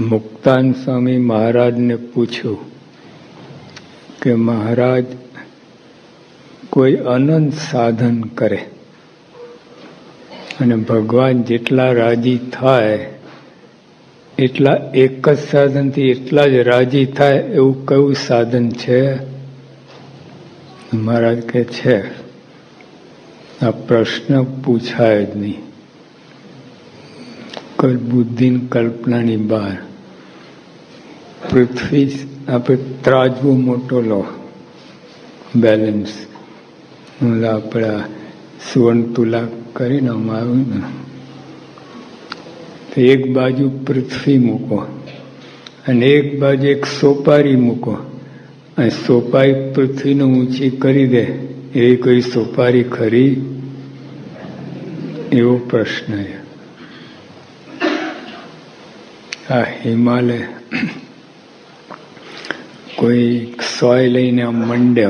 મુક્તાન સ્વામી મહારાજને પૂછ્યું કે મહારાજ, કોઈ અનંત સાધન કરે અને ભગવાન જેટલા રાજી થાય, એટલા એક જ સાધનથી એટલા જ રાજી થાય, એવું કયું સાધન છે? મહારાજ કે છે. આ પ્રશ્ન પૂછાય જ નહીં. કલ બુદ્ધિની કલ્પનાની બહાર. પૃથ્વી આપણે ત્રાજવો મોટો લો. બેલેન્સ આપણા સુવર્ણ તુલા કરીને આવ્યું ને. તો એક બાજુ પૃથ્વી મૂકો અને એક બાજુ એક સોપારી મૂકો. અને સોપારી પૃથ્વીને ઊંચી કરી દે. એવી કોઈ સોપારી ખરી? એવો પ્રશ્ન છે આ હિમાલય કોઈ સોય લઈને આમ મંડે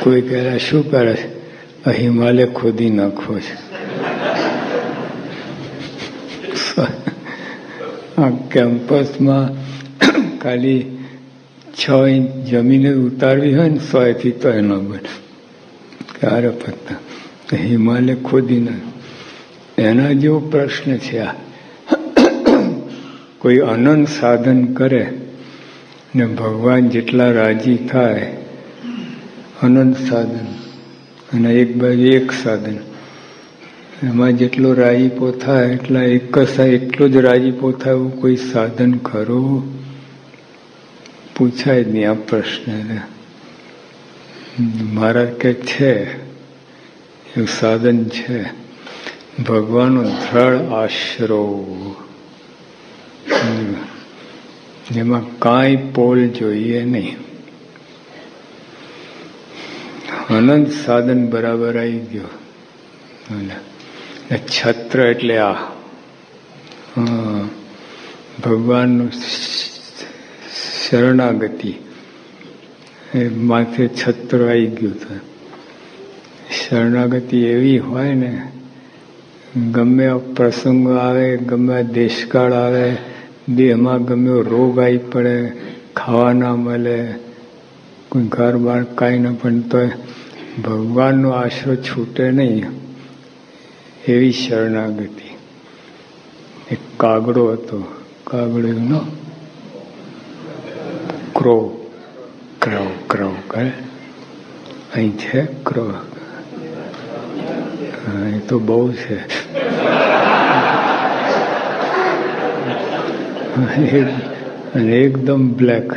કોઈ પહેલા શું કરે? છે આ હિમાલય ખોદી નાખો છે. આ કેમ્પસમાં ખાલી છ ઇંચ જમીને ઉતારવી હોય ને સોયથી તો એનો બને. ક્યારે પત્તા? હિમાલય ખોદી નાખ. એના જેવો પ્રશ્ન છે આ. કોઈ અનંત સાધન કરે ને ભગવાન જેટલા રાજી થાય, અનંત સાધન અને એક બાજુ એક સાધન. એમાં જેટલો રાજીપો થાય, એટલા એક એટલો જ રાજીપો થાય એવું કોઈ સાધન ખરો? પૂછાય જ નહીં આ પ્રશ્ન મારા કે છે, એવું સાધન છે. ભગવાનનો દ્રઢ આશરો. જેમાં કાંઈ પોલ જોઈએ નહીં. અનંત સાધન બરાબર આવી ગયો. છત્ર એટલે આ. ભગવાનનું શરણાગતિ. એ માથે છત્ર આવી ગયું છે શરણાગતિ એવી હોય ને, ગમે પ્રસંગ આવે, ગમે દેશકાળ આવે દેહમાં ગમે રોગ આવી પડે ખાવા ના મળે, કોઈ ઘર બાર કાંઈ ન પણ તો ભગવાનનો આશરો છૂટે નહીં. એવી શરણાગતિ. એક કાગડો હતો. કાગડો એનો ક્રો ક્રવ ક્રવ કરે. અહીં છે ક્રો એ તો બહુ છે. અને એકદમ બ્લેક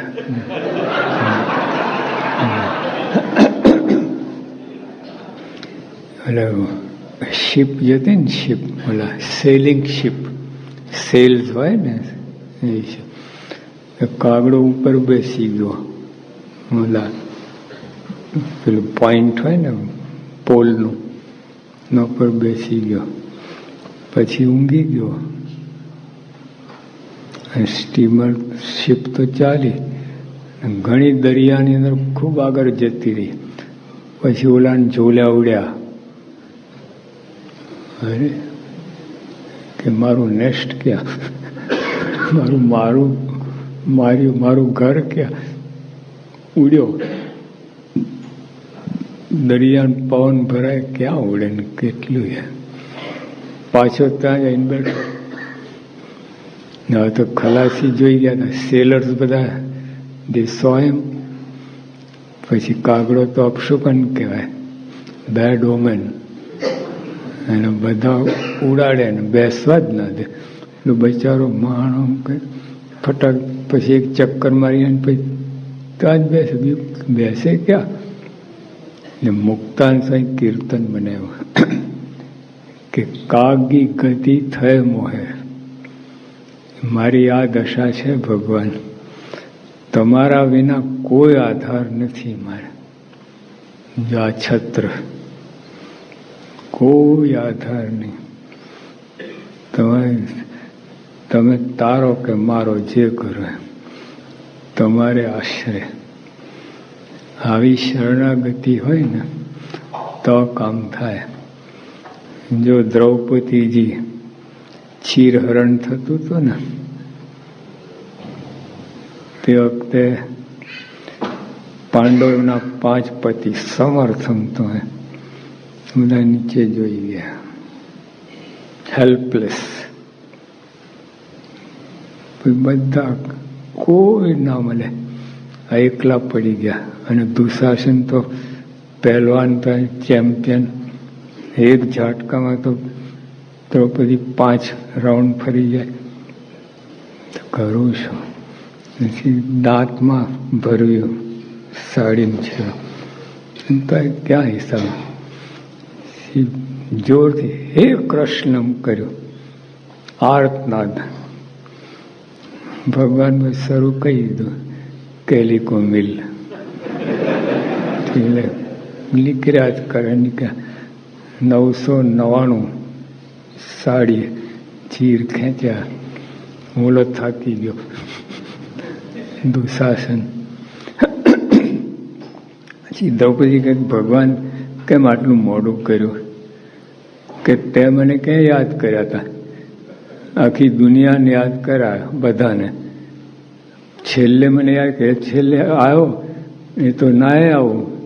એટલે શિપ જતી ને શિપ ઓલા સેલિંગ શિપ સેલ્સ હોય ને, એ કાગડો ઉપર બેસી ગયો. ઓલા પેલું પોઈન્ટ હોય ને પોલનું ઉપર બેસી ગયો. પછી ઊંઘી ગયો. સ્ટીમર શિપ તો ચાલી. ઘણી દરિયાની અંદર ખૂબ આગળ જતી રહી. પછી ઓલાને જોલ્યા ઉડ્યા. અરે, કે મારું નેસ્ટ ક્યાં? મારું મારું માર્યું, મારું ઘર ક્યાં? ઉડ્યો. દરિયાન પવન ભરાય, ક્યાં ઉડે ને કેટલું પાછો ત્યાં જઈને બેઠો. હવે તો ખલાસી જોઈ ગયા હતા સેલર્સ બધા દે સો એમ પછી કાગડો તો અપશુકન કહેવાય. બેડ ઓમેન એને બધા ઉડાડે ને બેસવા જ ના દે. એટલે બચારો માણો કે ફટાક પછી એક ચક્કર મારી અને પછી ત્યાં જ બેસે. બીજું બેસે ક્યાં? ને મુક્તાન સાંઈ કીર્તન બનાવ્યું. કે કાગી ગતિ થય મોહે. મારી આ દશા છે ભગવાન. તમારા વિના કોઈ આધાર નથી મારે. જો આ છત્ર. કોઈ આધાર નહીં. તમે તમે તારો કે મારો જે કરો તમારે આશરે. આવી શરણાગતિ હોય ને, તો કામ થાય. જો દ્રૌપદીજી ચીરહરણ થતું હતું ને. તે વખતે પાંડવના પાંચ પતિ સમર્થમ તો બધા નીચે જોઈ ગયા. હેલ્પલેસ બધા કોઈ ના મળે આ એકલા પડી ગયા. અને દુશાસન તો પહેલવાન ચેમ્પિયન એક ઝાટકામાં તો દ્રૌપદી પાંચ રાઉન્ડ ફરી જાય. તો કરું છું. પછી દાંતમાં ભર્યું સાડીને છે તો ક્યાં હિસાબ? પછી જોરથી હે કૃષ્ણમ કર્યું. આર્તનાદ. ભગવાન શરૂ કહી દીધું. કેલિકો મિલ. એટલે નીકળ્યા જ કરે નીકળ્યા નવસો નવ્વાણું. સાડી ચીર ખેંચ્યા ઓલો થાકી ગયો. દુશાસન. પછી દ્રૌપદી કે ભગવાન કેમ આટલું મોડું કર્યું? કે તે મને ક્યાં યાદ કર્યા હતા આખી દુનિયાને યાદ કરાય બધાને. છેલ્લે મને યાદ કે છેલ્લે આવ્યો એ તો ના આવું.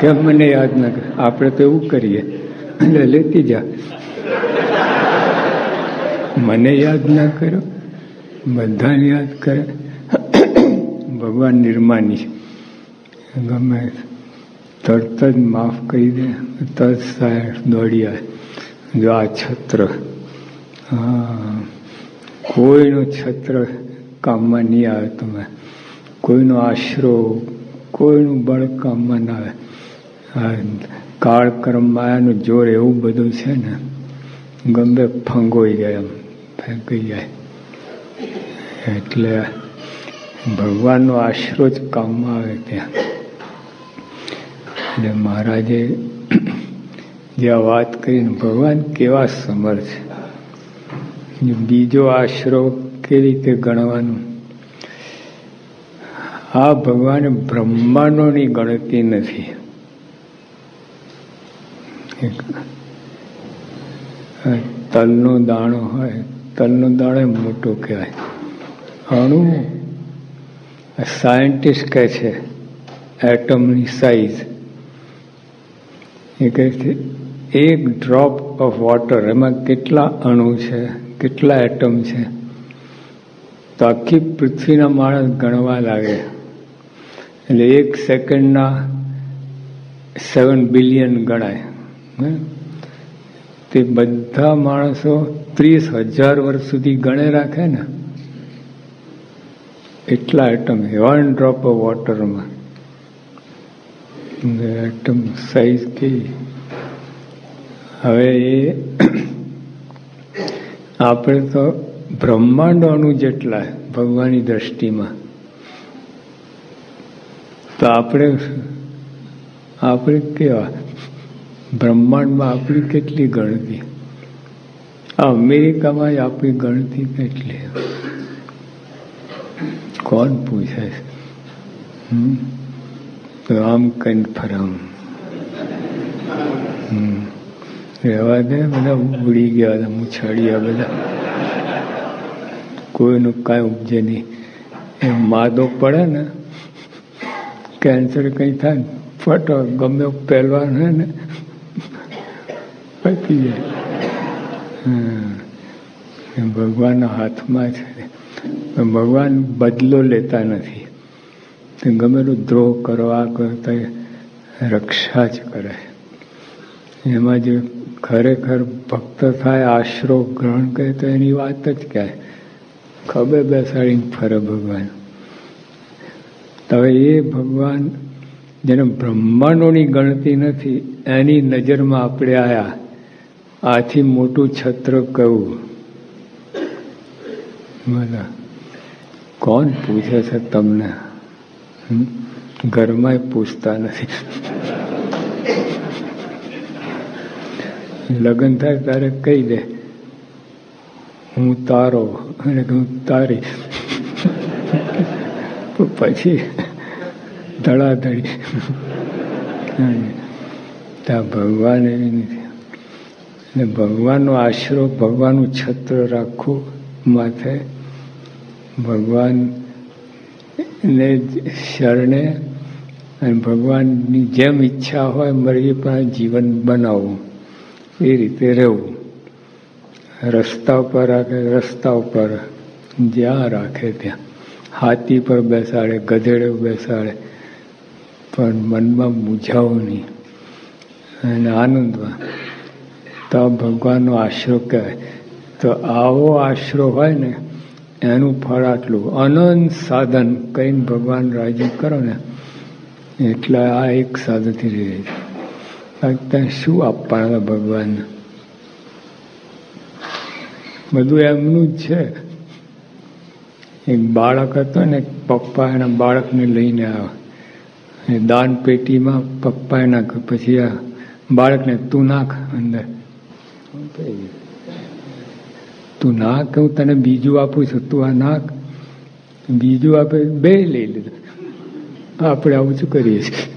કેમ મને યાદ ના કરે? આપણે તો એવું કરીએ. એટલે લેતી જા. મને યાદ ના કર્યો બધાને યાદ કરે. ભગવાન નિર્માની ગમે તરત જ માફ કરી દે. તરત સાહેબ દોડ્યા. જો આ છત્ર, હા, કોઈનું છત્ર કામમાં નહીં આવે તમે. કોઈનો આશરો, કોઈનું બળ કામમાં ના આવે. કાળ કર્મ માયાનું જોર એવું બધું છે ને, ગમે ફંગોઈ જાય એમ. ફેંકી જાય. એટલે ભગવાનનો આશરો જ કામમાં આવે ત્યાં. એટલે મહારાજે જે આ વાત કરીને, ભગવાન, કેવા સમર્થ બીજો આશરો કેવી રીતે ગણવાનું? આ ભગવાન બ્રહ્માંડોની ગણતી નથી. તલનો દાણો હોય તલનો દાણો મોટો કહેવાય. અણુ સાયન્ટિસ્ટ કહે છે એટમની સાઈઝ એ કહે છે, એક ડ્રોપ ઓફ વોટર એમાં કેટલા અણુ છે, કેટલા એટમ છે? તો આખી પૃથ્વીના માણસ ગણવા લાગે. એટલે એક સેકન્ડના સેવન બિલિયન ગણાય. તે બધા માણસો ત્રીસ હજાર વર્ષ સુધી ગણે રાખે ને, એટલા એટમ વન ડ્રોપ ઓફ વોટરમાં એટમ સાઈઝ કેવી હવે એ આપણે તો બ્રહ્માંડ અણુ જેટલા ભગવાનની દ્રષ્ટિમાં. તો આપણે આપણે કેવા? બ્રહ્માંડમાં આપણી કેટલી ગણતી? અમેરિકામાં આપણી ગણતી કેટલી? કોણ પૂછે? તો આમ કંઈ ફરમ. રહેવા દે, બધા ઉડી ગયા હતા મુછાડિયા બધા. કોઈનું કાંઈ ઉપજે નહીં. એ માદો પડે ને કેન્સર કંઈ થાય ફટો, ગમે પહેલવાન હોય ને પતી જાય. ભગવાનના હાથમાં છે. ભગવાન બદલો લેતા નથી. તો દ્રોહ કરવા કરતા રક્ષા જ કરે. એમાં જે ખરેખર ભક્ત થાય, આશરો ગ્રહણ કરે, તો એની વાત જ કહે ખભે બેસાડીને ફરે ભગવાન. હવે એ ભગવાન જેને બ્રહ્માંડોની ગણતી નથી, એની નજરમાં આપણે આયા. આથી મોટું છત્ર કહું બોલા. કોણ પૂછે છે તમને? ઘરમાં પૂછતા નથી. લગ્ન થાય તારે કહી દે, હું તારો અને હું તારી પછી ધડાધડી. ત્યાં ભગવાન એવી નથી. અને ભગવાનનો આશરો ભગવાનનું છત્ર રાખવું માથે. ભગવાનને શરણે અને ભગવાનની જેમ ઈચ્છા હોય મરજી પણ જીવન બનાવવું, એ રીતે રહેવું. રસ્તા ઉપર રાખે, રસ્તા ઉપર જ્યાં રાખે ત્યાં. હાથી પર બેસાડે, ગધેડે બેસાડે, પણ મનમાં મૂંઝાવું નહીં. અને આનંદમાં તો ભગવાનનો આશરો કહેવાય તો આવો આશરો હોય ને, એનું ફળ આટલું. અનંત સાધન કહીને ભગવાન રાજી કરો ને, એટલે આ એક સાધનથી રહે ત્યાં શું આપવાના ભગવાનને બધું એમનું જ છે. એક બાળક હતો ને, પપ્પા એના બાળકને લઈને આવ્યો. દાન પેટીમાં પપ્પાએ નાખ પછી આ બાળકને તું નાખ અંદર. તું ના હું તને બીજું આપું છું. તું આ નાક, બીજું આપે, બે લઈ લીધું આપણે આવું શું કરીએ છીએ?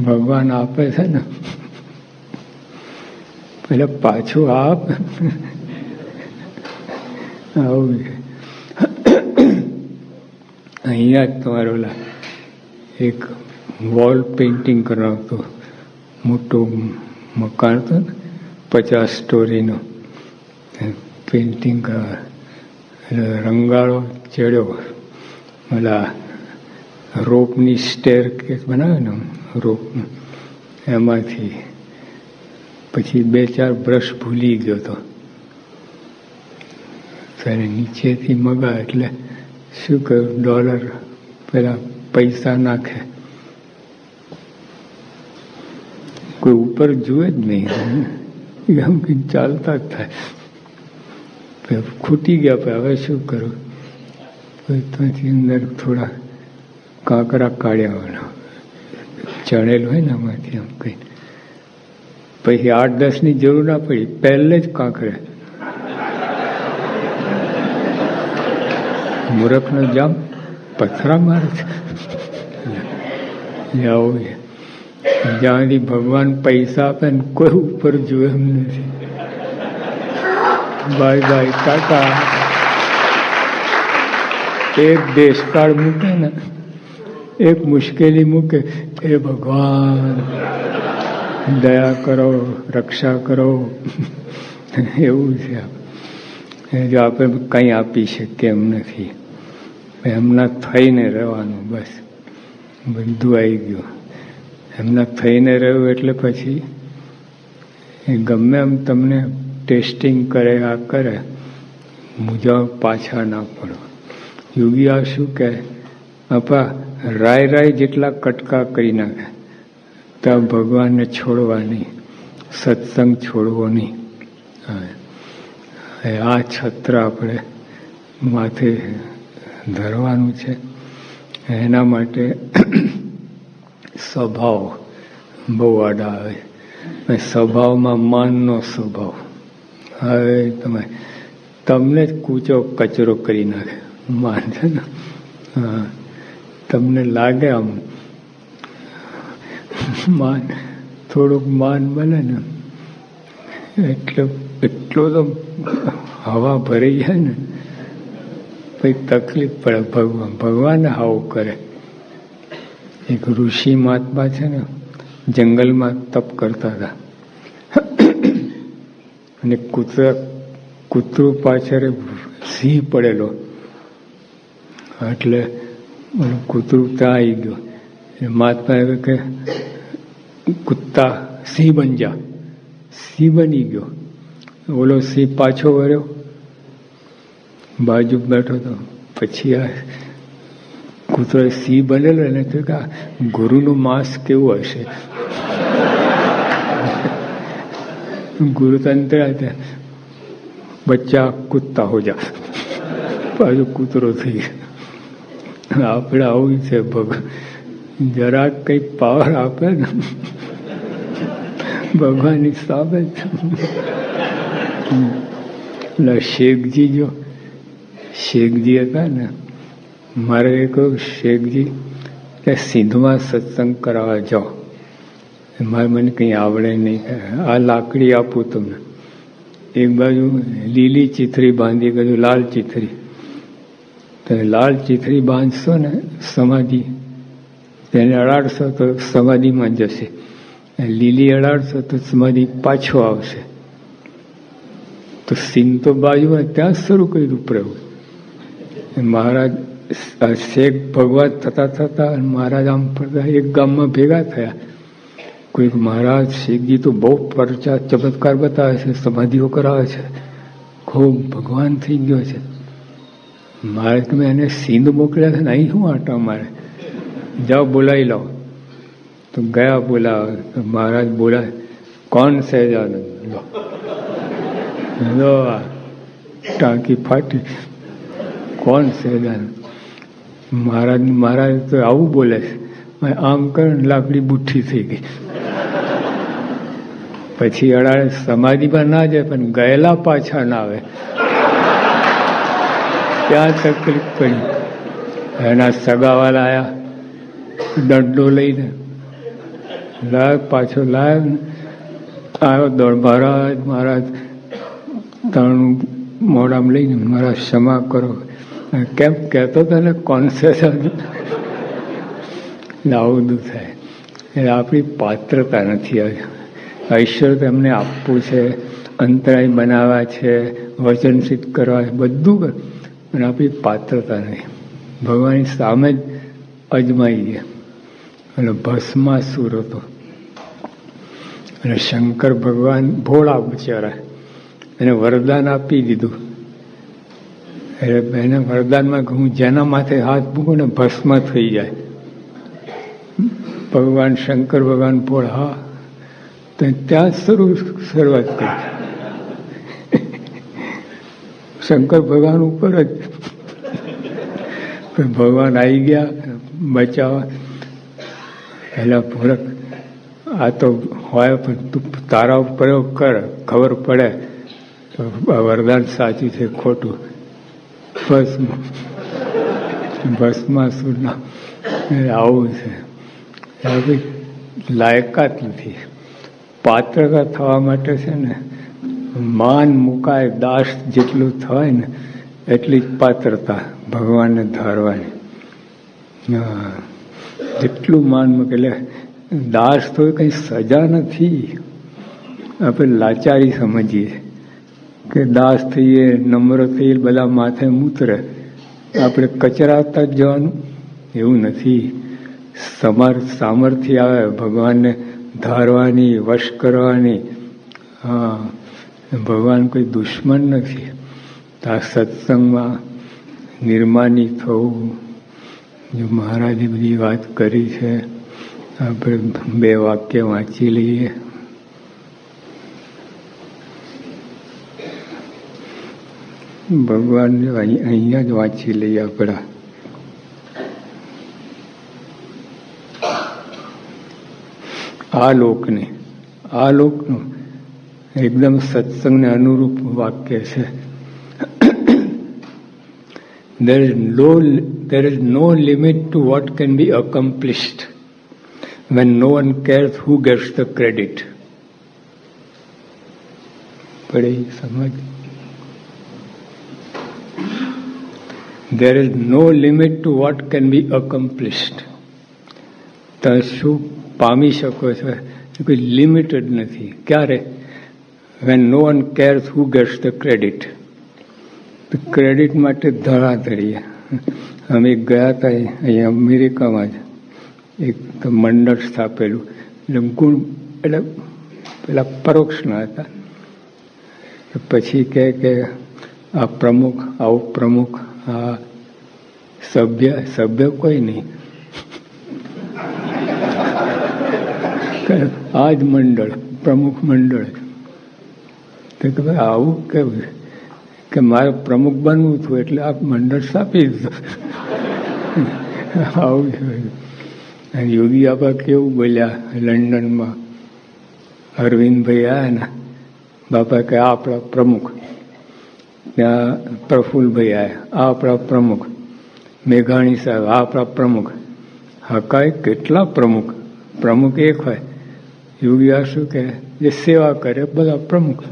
ભગવાન આપે છે ને. પેલા પાછું આપ. આવું અહીંયા જ તમારો એક વોલ પેઇન્ટિંગ કરાવતો મોટો મકાન હતું ને. પચાસ સ્ટોરીનો પેઇન્ટિંગ રંગાળો ચડ્યો. ઓલા રોપની સ્ટેર કેસ બનાવે ને રોપ, એમાંથી પછી બે ચાર બ્રશ ભૂલી ગયો હતો ત્યારે નીચેથી મગા એટલે શું કહ્યું ડોલર પેલા પૈસા નાખે. કોઈ ઉપર જુએ જ નહીં. એમ કંઈક ચાલતા જ થાય. ખૂટી ગયા પછી હવે શું કરું? ત્યાંથી અંદર થોડા કાંકરા કાઢ્યા હોય ચણેલું હોય ને આમાંથી આમ કંઈ પછી આઠ દસની જરૂર ના પડી. પહેલે જ કાંકરે. મૂરખનો જામ પથરા મારે છે. આવું છે જ્યાં સુધી ભગવાન પૈસા આપે ને કોઈ ઉપર જોવે એમ નથી. Bye bye, tata. એક દેશકાળ મૂકે ને, એક મુશ્કેલી મૂકે, એ ભગવાન, દયા કરો, રક્ષા કરો. એવું છે જો આપણે કંઈ આપી શકીએ એમ નથી. એમના થઈને રહેવાનું બસ. બધું આવી ગયું. એમના થઈને રહ્યું એટલે પછી એ ગમે એમ તમને ટેસ્ટિંગ કરે, આ કરે મુજબ પાછા ના પડો. યોગી આ શું કહે? અપા રાય રાય જેટલા કટકા કરી નાખે, તો ભગવાનને છોડવા નહીં, સત્સંગ છોડવો નહીં. આ છત્ર આપણે માથે ધરવાનું છે. એના માટે સ્વભાવ બહુ આડા આવે સ્વભાવમાં માનનો સ્વભાવ. હવે તમે, તમને જ કૂચો કચરો કરી નાખે. માન છે ને તમને લાગે આમ, માન, થોડુંક માન બને ને, એટલે, એટલો તો હવા ભરી જાય ને, પછી તકલીફ પડે. ભગવાન ભગવાન આવું કરે. એક ઋષિ મહાત્મા છે ને, જંગલમાં તપ કરતા હતા. અને કૂતરા, કૂતરું પાછળ સિંહ પડેલો. એટલે કૂતરું ત્યાં આવી ગયો. મહાત્મા એવું કે કુત્તા સિંહ બન જા. સિંહ બની ગયો. ઓલો સિંહ પાછો વર્યો બાજુ બેઠો તો પછી આ કૂતરો સિંહ બનેલો એને કહ્યું કે ગુરુનું માંસ કેવું હશે? ગુરુતંત્ર બચ્ચા કૂદતા હો જા પાછો કૂતરો થઈ આપણે આવું છે ભગ, જરાક કંઈક પાવર આપે ને, ભગવાનની સામે એટલે શેખજી જો, શેખજી હતા ને મારે કહ્યું શેખજી, કે સિંધમાં સત્સંગ કરાવવા જાઓ. મારે મને કંઈ આવડે નહીં. આ લાકડી આપું તમને. એક બાજુ લીલી ચીથરી બાંધી બાજુ લાલ ચીથરી. તો લાલ ચીથરી બાંધશો ને સમાધિ, તેને અડાડશો તો સમાધિમાં જશે. લીલી અડાડશો તો સમાધિ પાછો આવશે. તો સિંધ તો બાજુમાં ત્યાં શરૂ કર્યું પ્રયોગ મહારાજ શેખ ભગવાન થતા થતા મહારાજ આમ ફરતા, એક ગામમાં ભેગા થયા. કોઈક મહારાજ શેખજી તો બહુ પરચા ચમત્કાર બતાવે છે, સમાધિઓ કરાવે છે. ખૂબ ભગવાન થઈ ગયો છે. મારે તમે એને સિંધ મોકલ્યા છે ને, અહીં શું આટા મારે? જાઓ, બોલાવી લો. તો ગયા બોલાવે. મહારાજ બોલાવે. કોણ સહેજાનંદ? લો. ટાંકી ફાટી. કોણ સહેજાનંદ? મહારાજ મહારાજ તો આવું બોલે છે. આમ કર લાકડી બુઠ્ઠી થઈ ગઈ. પછી અડાડે સમાધિમાં ના જાય, પણ ગયેલા પાછા ના આવે. ત્યાં તકલીફ પડી? એના સગાવાલા આવ્યા દંડો લઈને. લાગ પાછો લાગ આવ્યો દોડ. મહારાજ મહારાજ, ત્રણ મોડામાં લઈને મારા ક્ષમા કરો. કેમ કહેતો હતો ને કોન્શિયસ આવું બધું થાય. એટલે આપણી પાત્રતા નથી. ઐશ્વર્ય તેમને આપવું છે, અંતરાય બનાવવા છે, વચન સિદ્ધ કરવા છે, બધું પણ આપણી પાત્રતા નહીં. ભગવાનની સામે જ અજમાઈ ગયા અને ભસ્માસુર હતો. અને શંકર ભગવાન ભોળા બચારા. એને વરદાન આપી દીધું. એટલે એના વરદાનમાં હું જેના માથે હાથ મૂકું ને ભસ્મ થઈ જાય. ભગવાન શંકર, ભગવાન હા. તો ત્યાં શરૂ શરૂઆત કરી શંકર ભગવાન ઉપર જ. ભગવાન આવી ગયા, બચાવવા. પહેલા પૂરક આ તો હોય, પણ તું તારા પ્રયોગ કર, ખબર પડે. તો વરદાન સાચું છે, ખોટું. ભસ્મ ભસ્માસુરના આવું છે. લાયકાત નથી. પાત્રતા થવા માટે છે ને, માન મુકાય દાસ જેટલું થાય ને, એટલી જ પાત્રતા ભગવાનને ધારવાની. જેટલું માન મૂકે એટલે દાસ તો કંઈ સજા નથી. આપણે લાચારી સમજીએ. કે દાસ થઈએ, નમ્ર થઈએ, બધા માથે મૂતરે આપણે કચરાતા જ જવાનું? એવું નથી. સમર સામર્થ્ય આવે, ભગવાનને ધારવાની, વશ કરવાની. હા, ભગવાન કોઈ દુશ્મન નથી. આ સત્સંગમાં નિર્માની થવું, જો મહારાજે બધી વાત કરી છે, આપણે બે વાક્ય વાંચી લઈએ. ભગવાન અહીંયા જ વાંચી લઈએ આપણા આ લોકને આ લોકનું એકદમ સત્સંગને અનુરૂપ વાક્ય છે there is no there is no limit to what can be accomplished when no one cares who gets the credit પડે સમજ there is no limit to what can be accomplished. તમે શું પામી શકો છો? એ કોઈ લિમિટેડ નથી. ક્યારે? When no one cares who gets the credit credit માટે ધરાધરીએ અમે ગયા હતા અહીંયા અમેરિકામાં જ. એક મંડળ સ્થાપેલું. એટલે ગુણ એટલે પેલા પરોક્ષના હતા. પછી કહે કે આ પ્રમુખ, આવું પ્રમુખ આ સભ્ય સભ્ય કોઈ નહીં. આ જ મંડળ, પ્રમુખ મંડળ. તો કે ભાઈ આવું કેવું કે મારે પ્રમુખ બનવું છું એટલે આ મંડળ સ્થાપી દીધું આવું છે. યોગી આપા કેવું બોલ્યા લંડનમાં. અરવિંદભાઈ આવ્યા ને. બાપા કે આપણા પ્રમુખ. ત્યાં પ્રફુલભાઈ આવ્યા આ આપણા પ્રમુખ. મેઘાણી સાહેબ, આ આપણા પ્રમુખ. હકાય કેટલા પ્રમુખ? પ્રમુખ એક હોય. યોગી શું કહે, જે સેવા કરે બધા પ્રમુખ.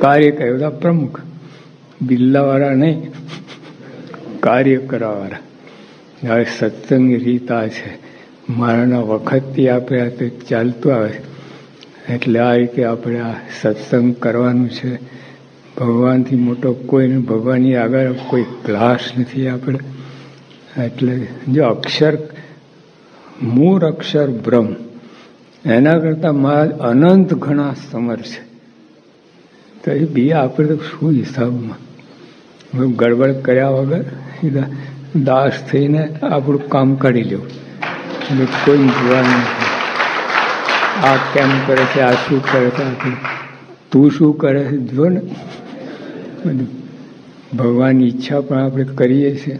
કાર્ય કરે બધા પ્રમુખ. બિલ્લાવાળા નહીં. કાર્ય કરવાવાળા હવે સત્સંગની રીત આ છે. મારાના વખતથી આપણે આ તે ચાલતું આવે. એટલે આ રીતે આપણે આ સત્સંગ કરવાનું છે. ભગવાનથી મોટો કોઈને ભગવાનની આગળ કોઈ ક્લાસ નથી આપણે. એટલે જો અક્ષર, મૂળ અક્ષર બ્રહ્મ, એના કરતાં મહારાજ અનંત ઘણા સમર છે. તો એ બી આપણે તો શું હિસાબમાં? ગડબડ કર્યા વગર સીધા દાસ થઈને આપણું કામ કરી લેવું એટલે કોઈ જોવાનું નથી. આ કેમ કરે છે, આ શું કરે છે, આ તું શું કરે છે? જો ને. બધું ભગવાનની ઈચ્છા પણ આપણે કરીએ છીએ.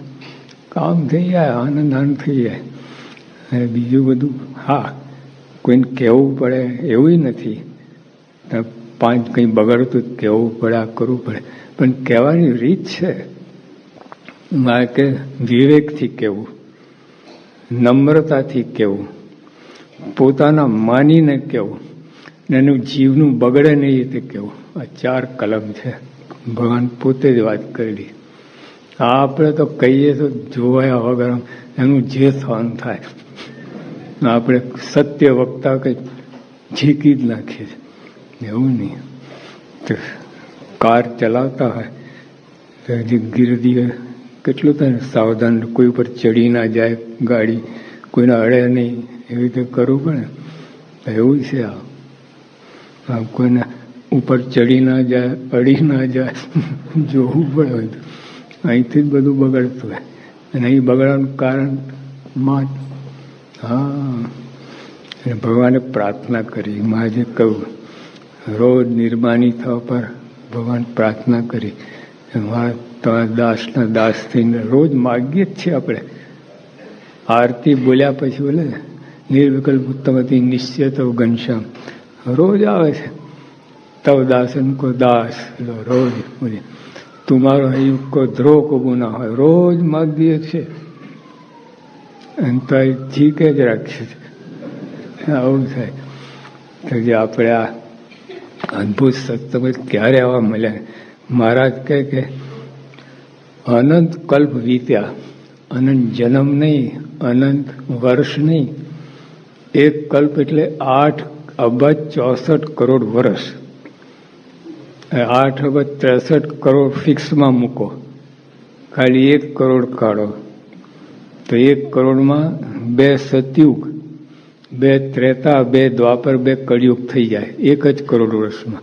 કામ થઈ જાય, આનંદ આનંદ થઈ જાય. અને બીજું બધું, હા, કોઈને કહેવું પડે એવું નથી. પાંચ કંઈ બગડતું કહેવું પડે, આ કરવું પડે. પણ કહેવાની રીત છે. મારે કે વિવેકથી કહેવું, નમ્રતાથી કહેવું, પોતાના માનીને કહેવું. ને એનું જીવનું બગડે નહીં તે કેવું. આ ચાર કલમ છે. ભગવાન પોતે જ વાત કરેલી. આ આપણે તો કહીએ તો જોવાયા વગર એનું જે સહન થાય. આપણે સત્ય વક્તા કંઈ ઝીકી જ નાખીએ છીએ. એવું નહીં. તો કાર ચલાવતા હોય તો હજી ગીરદી કેટલું થાય સાવધાન કોઈ ઉપર ચડી ના જાય, ગાડી કોઈને અડે નહીં. એવી રીતે કરવું પડે. એવું છે આ. કોઈને ઉપર ચડી ના જાય અડી ના જાય, જોવું પડે અહીંથી જ બધું બગડતું હોય. અને અહીં બગડવાનું કારણમાં હા. ભગવાને પ્રાર્થના કરી. મહાજે કહ્યું, રોજ નિર્માની થવા પર ભગવાન પ્રાર્થના કરી. મારા તમારા દાસના દાસ થઈને રોજ માગીએ જ છીએ આપણે. આરતી બોલ્યા પછી બોલે નિર્વિકલ્પ ઉત્તમતી નિશ્ચિત તો ઘનશ્યામ. રોજ આવે છે. તવ દાસન કો દાસ રોજ તું તુમારો અહીં કો ધ્રો કો ગુના હોય. રોજ માગીએ છે અને તો જીકે જ રાખીએ છે. આવું થાય. તો જે આપણે આ અદ્ભુત સત્સંગ ક્યારે આવા મળ્યા? મહારાજ કહે કે, અનંત કલ્પ વીત્યા, અનંત જન્મ નહીં, અનંત વર્ષ નહીં. એક કલ્પ એટલે આઠ અબજ ચોસઠ કરોડ વર્ષ આઠ અબજ ત્રેસઠ કરોડ ફિક્સમાં મૂકો. ખાલી એક કરોડ કાઢો. તો એક કરોડમાં બે સતયુગ, બે ત્રેતા, બે દ્વાપર, બે કળિયુગ થઈ જાય. એક જ કરોડ વર્ષમાં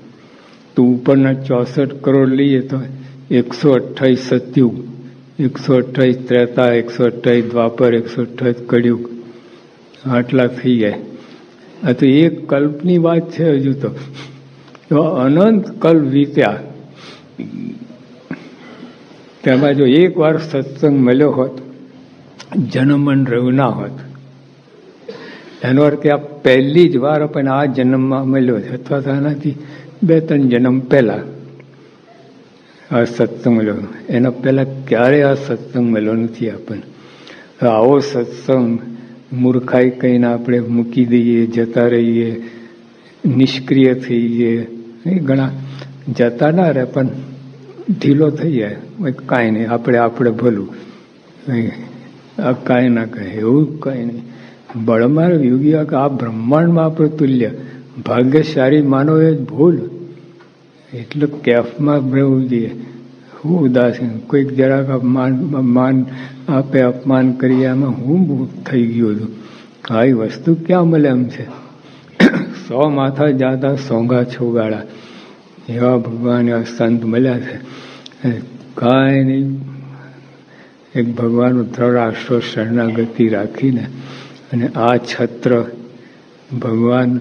તો ઉપરના ચોસઠ કરોડ લઈએ તો એકસો અઠ્ઠાવીસ સતયુગ, એકસો અઠ્ઠાવીસ ત્રેતા, એકસો અઠ્ઠાવીસ દ્વાપર, એકસો અઠ્ઠાવીસ કળિયુગ. આટલા થઈ જાય. આ તો એક કલ્પની વાત છે હજુ તો. અનંત કલ્પ વીત્યા તેમાં જો એક વાર સત્સંગ મળ્યો હોત જન્મન રહ્યું ના હોત. એનો અર્થ આ પહેલી જ વાર આપણને આ જન્મમાં મળ્યો છે. અથવા તો આનાથી બે ત્રણ જન્મ પહેલા આ સત્સંગ મળ્યો. એના પહેલા ક્યારેય આ સત્સંગ મળ્યો નથી આપણને. આવો સત્સંગ મૂર્ખાઈ કહીને આપણે મૂકી દઈએ, જતા રહીએ, નિષ્ક્રિય થઈ જઈએ એ ઘણા જતા ના રહે, પણ ઢીલો થઈ જાય. કાંઈ નહીં, આપણે આપણે ભલું. કાંઈ ના કહે, એવું કાંઈ નહીં. બળમાર યોગી આ બ્રહ્માંડમાં આપણે તુલ્ય. ભાગ્યશાળી માનવ એ જ ભૂલ. એટલે કેફમાં રહેવું જોઈએ. હું ઉદાસીન કોઈક જરાક અપમાન માન આપે, અપમાન કરી એમાં હું થઈ ગયો છું. આવી વસ્તુ ક્યાં મળે એમ છે? સો માથા જાતા સોંગા છોગાળા. એવા ભગવાન એવા સંત મળ્યા છે. કાંઈ નહીં. એક ભગવાન દ્રઢ આશરો શરણાગતિ રાખીને અને આ છત્ર ભગવાન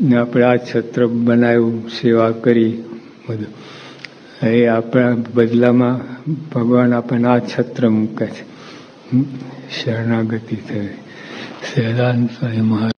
ને આપણે આ છત્ર બનાવ્યું સેવા કરી બધું. એ આપણા બદલામાં ભગવાન આપણને આ છત્ર મૂકે છે. શરણાગતિ થઈ. સહેદાન સ્વામી મહારાજ.